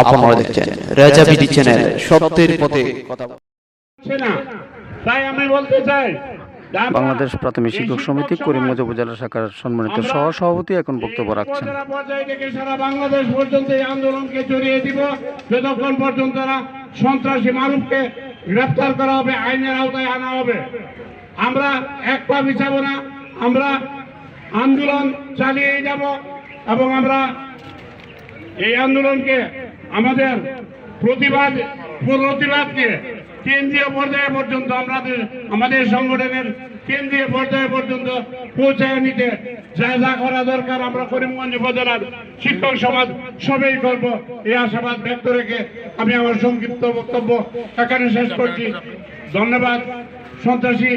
আপনারা দেখছেন Reza BD channel সত্যের পথে কথা বলা। হচ্ছে না। তাই আমি বলতে চাই বাংলাদেশ প্রাথমিক শিক্ষক সমিতি করিমগঞ্জ উপজেলা শাখার সম্মানিত সহ সভাপতি এখন বক্তব্য রাখছেন। সারা বাংলাদেশ পর্যন্ত এই আন্দোলনকে জড়িয়ে দিব। যতক্ষণ পর্যন্ত না সন্ত্রাসী মানুষকে গ্রেফতার করা হবে আইনের আওতায় আনা হবে। আমরা এক পা বিছাবো না আমরা আন্দোলন চালিয়ে যাব এবং আমরা এই আন্দোলনকে আমাদের প্রতিবাদ প্রতিবাদকে কেন্দ্রীয় পর্যায়ে পর্যন্ত আমাদের আমাদের সংগঠনের কেন্দ্রীয় পর্যায়ে পর্যন্ত পৌঁছায় নিতে যা যা করা দরকার আমরা করিমগঞ্জ উপজেলার শিক্ষক সমাজ সবেই করব। এই আশাবাদ ব্যক্ত রেখে আমি আমার সংক্ষিপ্ত বক্তব্য এখানে শেষ করছি। ধন্যবাদ। সন্ত্রাসী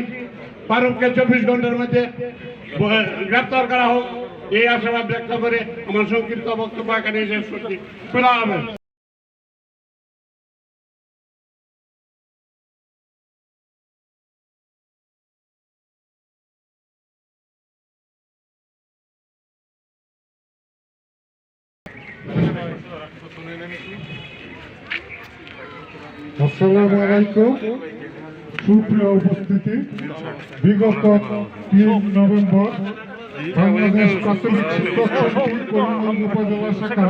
ফারুককে চব্বিশ ঘণ্টার মধ্যে গ্রেপ্তার করা হোক। এই আশাবাদ ব্যক্ত করে আমার সংক্ষিপ্ত বক্তব্য এখানে শেষ করছি। আসসালামু আলাইকুম। সুপ্রিয় উপস্থিতি। বিগত তিন নভেম্বর বাংলাদেশ প্রাথমিক শিক্ষক সমিতি করিমগঞ্জ উপজেলা শাখা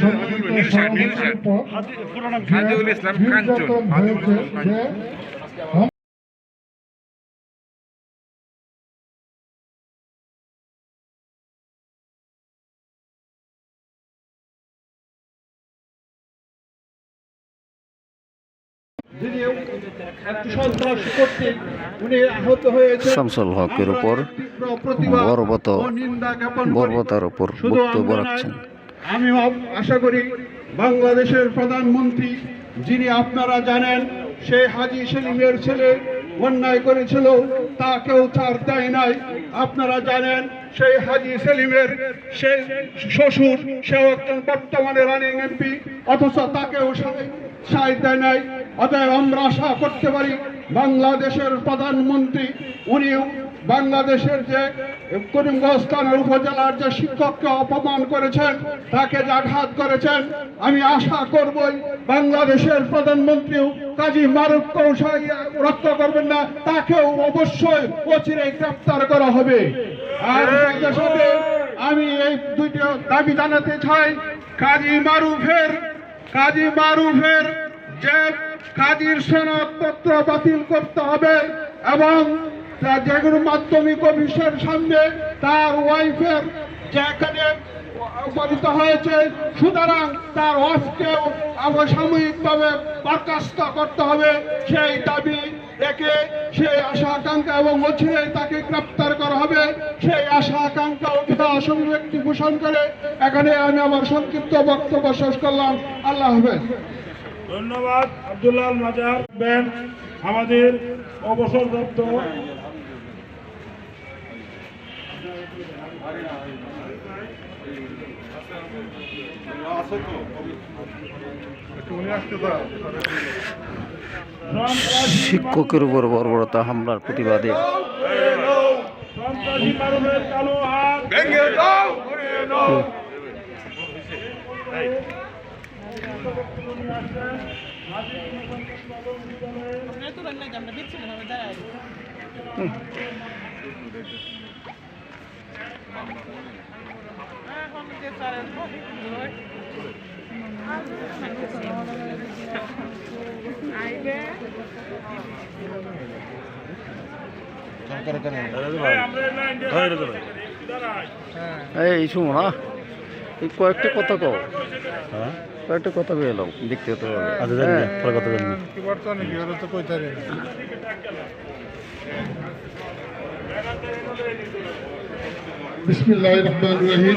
সম্মিলিত সমাবেশের পর যে হয়েছে যে শামসুল হকের উপর বর্বত বর্বতার উপর বক্তব্য রাখছেন। আমি আশা করি বাংলাদেশের প্রধানমন্ত্রী যিনি আপনারা জানেন সেই হাজি সেলিমের ছেলে অন্যায় করেছিল তাকেও ছাড় দেয় নাই। আপনারা জানেন সেই হাজি সেলিমের সেই শ্বশুর সেও একজন বর্তমানে রানিং এমপি অথচ তাকেও সায় দেয় নাই। অতএব আমরা আশা করতে পারি বাংলাদেশের প্রধানমন্ত্রী, উনিও বাংলাদেশের যে করিমগঞ্জ উপজেলার যে শিক্ষককে অপমান করেছেন, তাকে যে আঘাত করেছেন, আমি আশা করবই বাংলাদেশের প্রধানমন্ত্রীও কাজী মারুফ কৌশাই রক্ষা করবেন না, তাকেও অবশ্যই অচিরে গ্রেপ্তার করা হবে। আর সাথে আমি এই দুইটি দাবি জানাতে চাই, কাজী মারুফের কাজী মারুফের যে কাজীর সনদপত্র বাতিল করতে হবে এবং যেগুলো মাধ্যমিক অফিসের সামনে তার ওয়াইফের যেখানে উপনীত হয়েছে, সুতরাং তার ওয়াইফকেও সাময়িকভাবে বরখাস্ত করতে হবে। সেই দাবি রেখে সেই আশা আকাঙ্ক্ষা এবং অচিরে তাকে গ্রেপ্তার করা হবে। সেই আশা আকাঙ্ক্ষা অভিভাষী ঘোষণ করে এখানে আমি আমার সংক্ষিপ্ত বক্তব্য শেষ করলাম। আল্লাহ হাফেজ। ধন্যবাদ আব্দুল্লাহ মাজার ব্যান আমাদের অবসরপ্রাপ্ত শিক্ষকের উপর বর্বরতা হামলার প্রতিবাদে। সন্ত্রাসী কালো হাত। ভেঙে দাও। এই শুনো না। এই কয়েকটা কথা কও। কয়েকটা কথা কয়ে এলাম দেখতে হতে হবে। হ্যাঁ। কথা বিসমিল্লাহির রহমানির রহিম।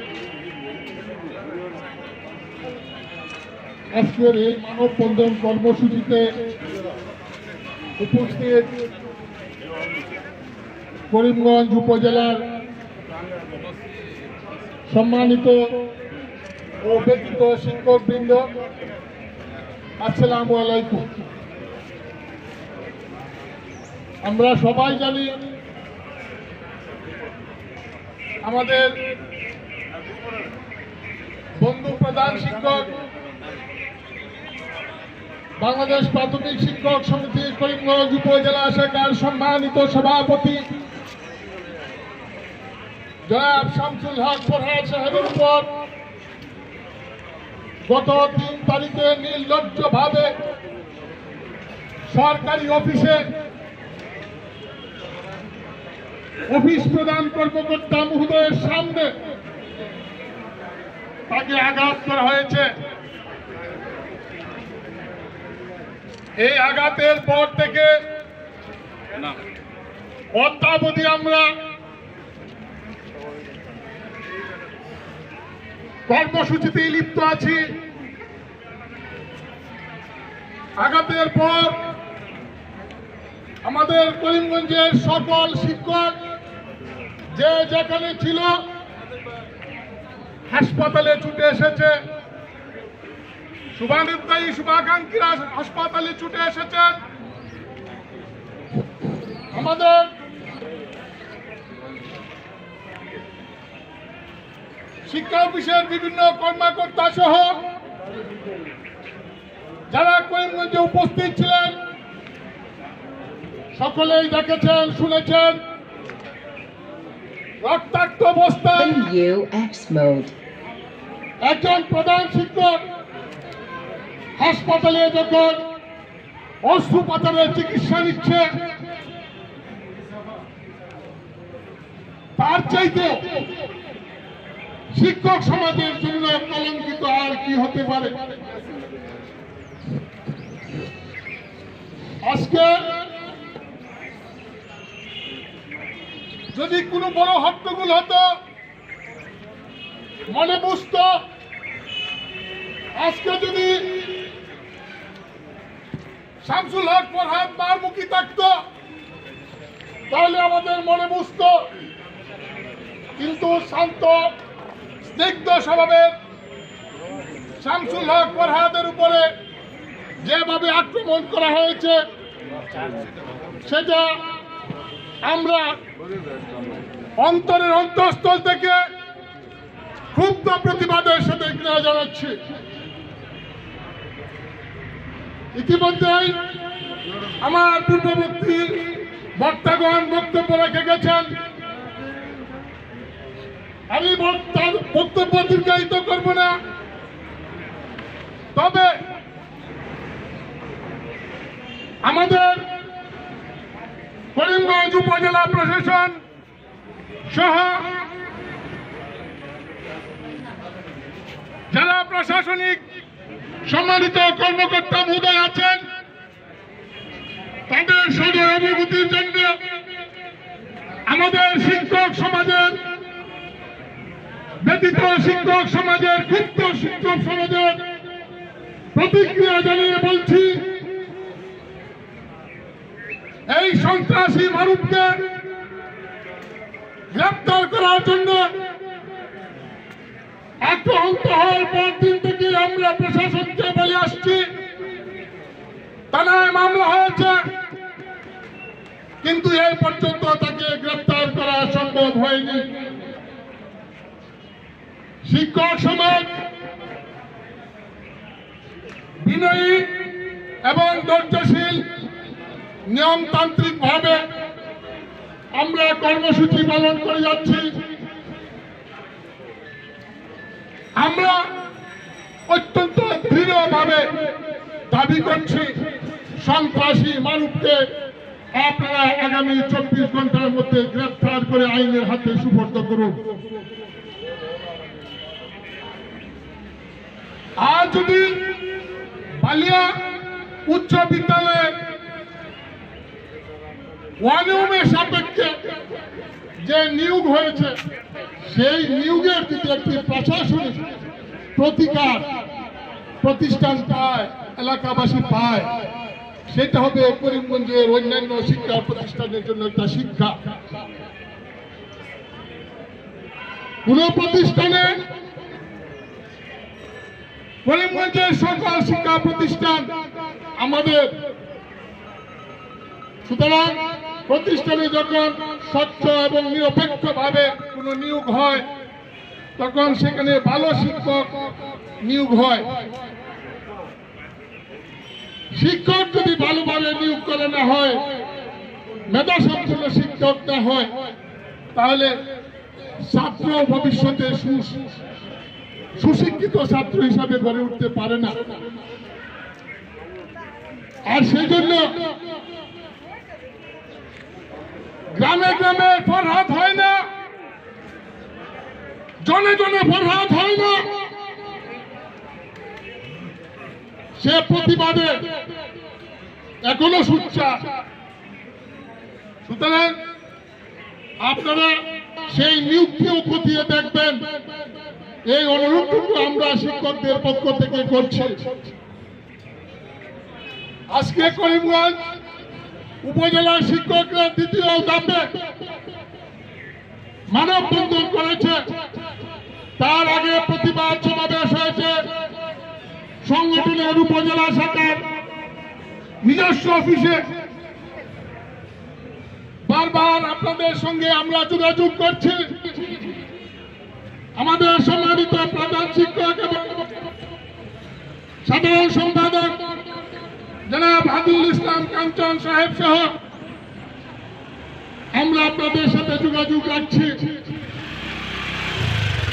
আজকের এই মানববন্ধন কর্মসূচিতে উপস্থিত করিমগঞ্জ উপজেলার সম্মানিত ও ব্যক্তিত শিক্ষকবৃন্দ, আসসালামু আলাইকুম। আমরা সবাই জানি আমাদের বন্ধু প্রধান শিক্ষক বাংলাদেশ প্রাথমিক শিক্ষক সমিতি করিমগঞ্জ উপজেলা শাখার সম্মানিত সভাপতি জনাব শামসুল হক ফরহাদ সাহেবের উপর গত তিন তারিখে নির্লজ্জ ভাবে সরকারি অফিসে অফিস প্রদান কর্মকর্তা মহোদয়ের সামনে তাকে আঘাত করা হয়েছে। এই আঘাতের পর থেকে অদ্যাবধি আমরা কর্মসূচিতে লিপ্ত আছি। আঘাতের পর আমাদের করিমগঞ্জের সকল শিক্ষক যে যেখানে ছিল, হাসপাতালে ছুটে এসেছে। শুভানুদ্দায়ী শুভাকাঙ্ক্ষীরা হাসপাতালে ছুটে এসেছেন আমাদের শিক্ষা অফিসের বিভিন্ন কর্মকর্তা সহ যারা করিমগঞ্জে উপস্থিত ছিলেন সকলেই দেখেছেন শুনেছেন রক্তাক্ত অবস্থায়. একজন প্রধান শিক্ষক হাসপাতালে যখন অস্ত্রোপচারের চিকিৎসা নিচ্ছে, তার চাইতে শিক্ষক সমাজের জন্য কলঙ্কিত আর কি হতে পারে? আজকে যদি কোনো বড় হট্টগোল হতো, মনে বুঝত, আজকে যদি শামসুল হক ফরহাদ মারমুখী থাকতো। তাহলে আমাদের মনে বুঝত। কিন্তু শান্ত, স্নিগ্ধ স্বভাবের শামসুল হক ফরহাদের উপরে যেভাবে আক্রমণ করা হয়েছে, সেটা আমরা অন্তরের অন্তঃস্থল থেকে ক্ষুব্ধ প্রতিবাদের সাথে ঘৃণা জানাচ্ছি। ইতিমধ্যেই আমার পূর্ববর্তী বক্তাগণ বক্তব্য রেখে গেছেন। আমি তার বক্তব্য দীর্ঘায়িত করব না। তবে আমাদের করিমগঞ্জ উপজেলা প্রশাসন সহ যারা প্রশাসনিক সম্মানিত কর্মকর্তা মহোদয় আছেন। তাদের সদয় অভিভূতির জন্য আমাদের শিক্ষক সমাজের, ব্যতীত শিক্ষক সমাজের ক্ষুদ্র শিক্ষক সমাজের প্রতিক্রিয়া জানিয়ে বলছি, এই সন্ত্রাসী মারুফকে গ্রেপ্তার করার জন্য আক্রান্ত হওয়ার পর দিন থেকে আমরা প্রশাসনকে বলে আসছি। থানায় মামলা হয়েছে। কিন্তু এই পর্যন্ত তাকে গ্রেপ্তার করা সম্ভব হয়নি। শিক্ষক সমাজ, বিনয়ী এবং ধৈর্যশীল নিয়মতান্ত্রিক ভাবে আমরা কর্মসূচি পালন করে যাচ্ছি। আমরা অত্যন্ত দৃঢ়ভাবে দাবি করছি, সন্ত্রাসী মানুষকে আপনারা আগামী চব্বিশ ঘণ্টার মধ্যে গ্রেফতার করে আইনের হাতে সুপর্দ করুন। আর যদি বালিয়া উচ্চ বিদ্যালয়ে অনিয়মের সাপেক্ষে যে নিয়োগ হয়েছে, সেই নিয়োগের যদি একটি প্রশাসনিক প্রতিকার প্রতিষ্ঠান পায় এলাকাবাসী পায়। সেটা হবে করিমগঞ্জের অন্যান্য শিক্ষা প্রতিষ্ঠানের জন্য একটা শিক্ষা। কোন প্রতিষ্ঠানে করিমগঞ্জের সকল শিক্ষা প্রতিষ্ঠান আমাদের। সুতরাং প্রতিষ্ঠানে যখন স্বচ্ছ এবং নিরপেক্ষ ভাবে কোনো নিয়োগ হয়, তখন সেখানে ভালো শিক্ষক নিয়োগ হয়। শিক্ষক যদি ভালোভাবে নিয়োগ করে না হয় মেধা সম্পন্ন শিক্ষক না হয়, তাহলে ছাত্র ভবিষ্যতে সুশিক্ষিত ছাত্র হিসাবে গড়ে উঠতে পারে না। আর সেই জন্য গ্রামে গ্রামে ফরহাদ হয় না। জনে জনে ফরহাদ হয় না। সে প্রতিবাদে এখনও সুচ্চা সুতরাং আপনারা সেই নিয়োগকেও খতিয়ে দেখবেন। এই অনুরোধটুকু আমরা শিক্ষকদের পক্ষ থেকে করছি। আজকে করিমগঞ্জ উপজেলার শিক্ষকরা দ্বিতীয় ধাপে মানববন্ধন করেছে। তার আগে প্রতিবাদ সমাবেশ হয়েছে। সংগঠনের উপজেলা শাখার নিজস্ব অফিসে। বারবার আপনাদের সঙ্গে আমরা যোগাযোগ করছি। আমাদের সম্মানিত প্রধান শিক্ষক এবং সাধারণ সম্পাদক জনাব হাদুল ইসলাম কাঞ্চন সাহেব সহ আমরা আপনাদের সাথে যোগাযোগ রাখছি।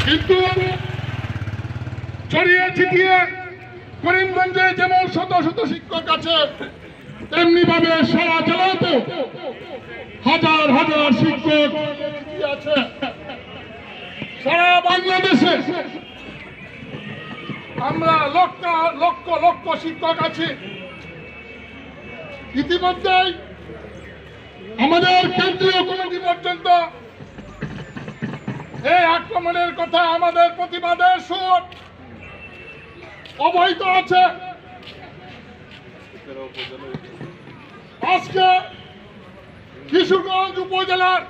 কিন্তু ছড়িয়ে ছিটিয়ে করিমগঞ্জে যেমন শত শত শিক্ষক আছে তেমনি ভাবে সারা জেলাতে হাজার হাজার শিক্ষক আছে। সারা বাংলাদেশে আমরা লক্ষ লক্ষ লক্ষ শিক্ষক আছি। ইতিমধ্যেই আমাদের কেন্দ্রীয় কমিটি পর্যন্ত এই আক্রমণের কথা আমাদের প্রতিবাদের সুর অবহিত আছে। আজকে কিশোরগঞ্জ উপজেলার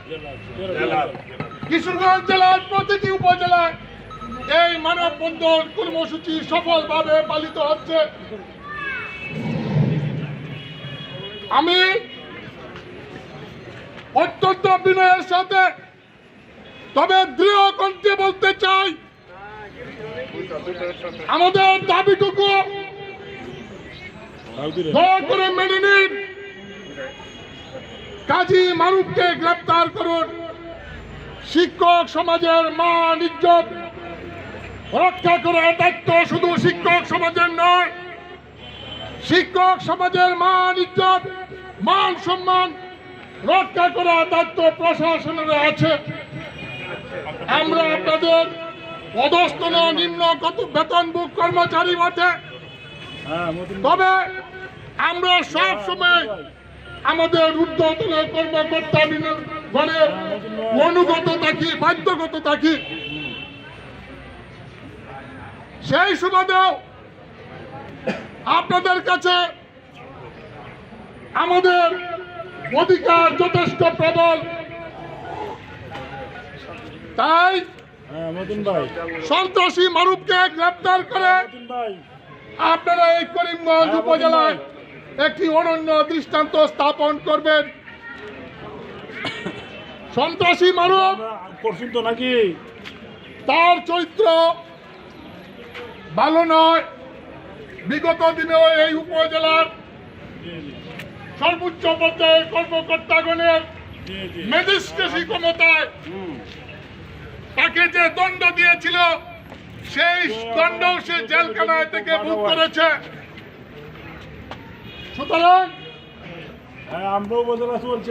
কিশোরগঞ্জ জেলার প্রতিটি উপজেলায় এই মানববন্ধন কর্মসূচি সফলভাবে পালিত হচ্ছে। আমি অত্যন্ত বিনয়ের সাথে তবে দৃঢ় কণ্ঠে বলতে চাই, আমাদের দাবিটুকু দয়া করে মেনে নিন। কাজী মারুফকে গ্রেপ্তার করুন। শিক্ষক সমাজের মান ইজ্জত রক্ষা করার দায়িত্ব শুধু শিক্ষক সমাজের নয়, শিক্ষক সমাজের মান ইজ্জত মান সম্মান রক্ষা করার দায়িত্ব প্রশাসনের আছে। আমরা আপনাদের অধস্তন নিম্ন কত বেতনভুক কর্মচারী বটে। তবে আমরা সব সময় আমাদের ঊর্ধ্বতন কর্মকর্তা গণের অনুগত থাকি, বাধ্যগত থাকি। সেই সুবাদেও আপনাদের কাছে আমাদের অধিকার যথেষ্ট প্রবল। তাই সন্ত্রাসী মারুফকে গ্রেপ্তার করে আপনারা এই করিমগঞ্জ উপজেলায় একটি অনন্য দৃষ্টান্ত স্থাপন করবেন। সন্ত্রাসী মারুফ নাকি? তার চরিত্র ভালো নয়। বিগত দিনেও এই উপজেলার সর্বোচ্চ পর্যায়ের কর্মকর্তাগণের ম্যাজিস্ট্রেসি ক্ষমতায় তাকে যে দণ্ড দিয়েছিল সেই দণ্ড সে জেলখানায় থেকে ভোগ করেছে সুতরাং হ্যাঁ আমরাও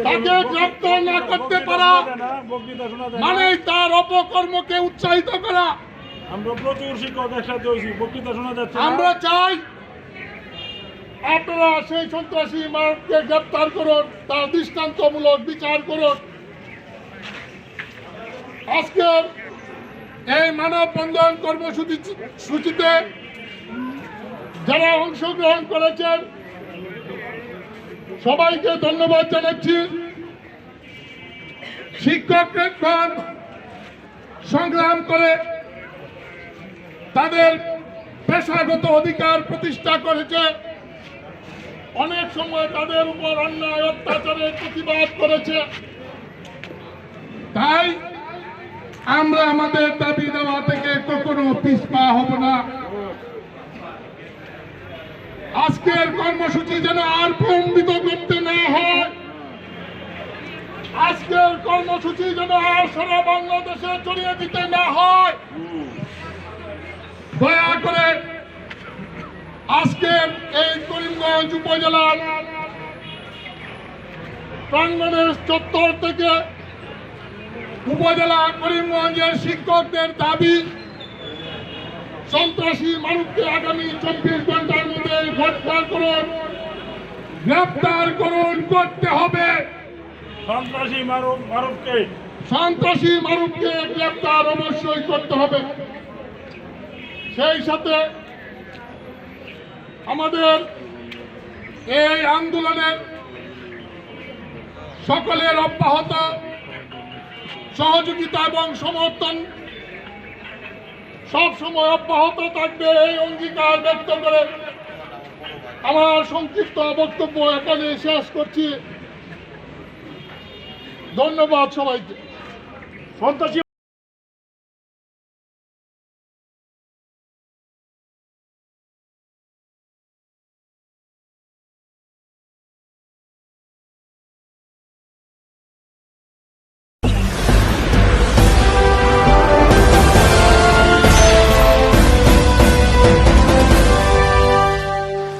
তাকে গ্রেপ্তার না করতে পারা মানে তার অপকর্মকে উৎসাহিত করা আমরা প্রচুর শিক্ষক একসাথে হয়েছি বক্তৃতা শোনা যাচ্ছে আমরা চাই আপনারা সেই সন্ত্রাসী মানবকে গ্রেপ্তার করুন, তার দৃষ্টান্তমূলক বিচার করুন। আজকের এই মানব বন্ধন কর্মসূচি সূচিতে যারা অংশগ্রহণ করেছেন, সবাইকে ধন্যবাদ জানাচ্ছি। শিক্ষকগণ সংগ্রাম করে তাদের পেশাগত অধিকার প্রতিষ্ঠা করেছে। অনেক সময় তাদের উপর অন্যায়, অত্যাচারের প্রতিবাদ করেছে। তাই আমরা আমাদের দাবি দেওয়া থেকে কখনো পিছপা হব না। আজকের কর্মসূচি যেন আর প্রলম্বিত করতে না হয়। আজকের কর্মসূচি যেন আর সারা বাংলাদেশে ছড়িয়ে দিতে না হয়। দয়া করে আজকের এই করিমগঞ্জ উপজেলার প্রাঙ্গণের চত্বর থেকে উপজেলা করিমগঞ্জের শিক্ষকদের দাবি সন্ত্রাসী মানুষকে আগামী চব্বিশ ঘণ্টার মধ্যে গ্রেপ্তার করুন। গ্রেপ্তার করুন করতে হবে। সন্ত্রাসী মারুফকে সন্ত্রাসী মানুষকে গ্রেফতার অবশ্যই করতে হবে। সেই সাথে আমাদের এই আন্দোলনে সকলের অব্যাহত সহযোগিতা এবং সমর্থন সব সময় অব্যাহত থাকবে এই অঙ্গীকার ব্যক্ত করে আমার সংক্ষিপ্ত বক্তব্য এখানে শেষ করছি। ধন্যবাদ সবাইকে। সন্ত্রাসী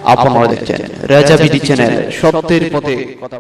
আপনারা দেখছেন রাজা বিধি চ্যানেল সত্যের পথে কথা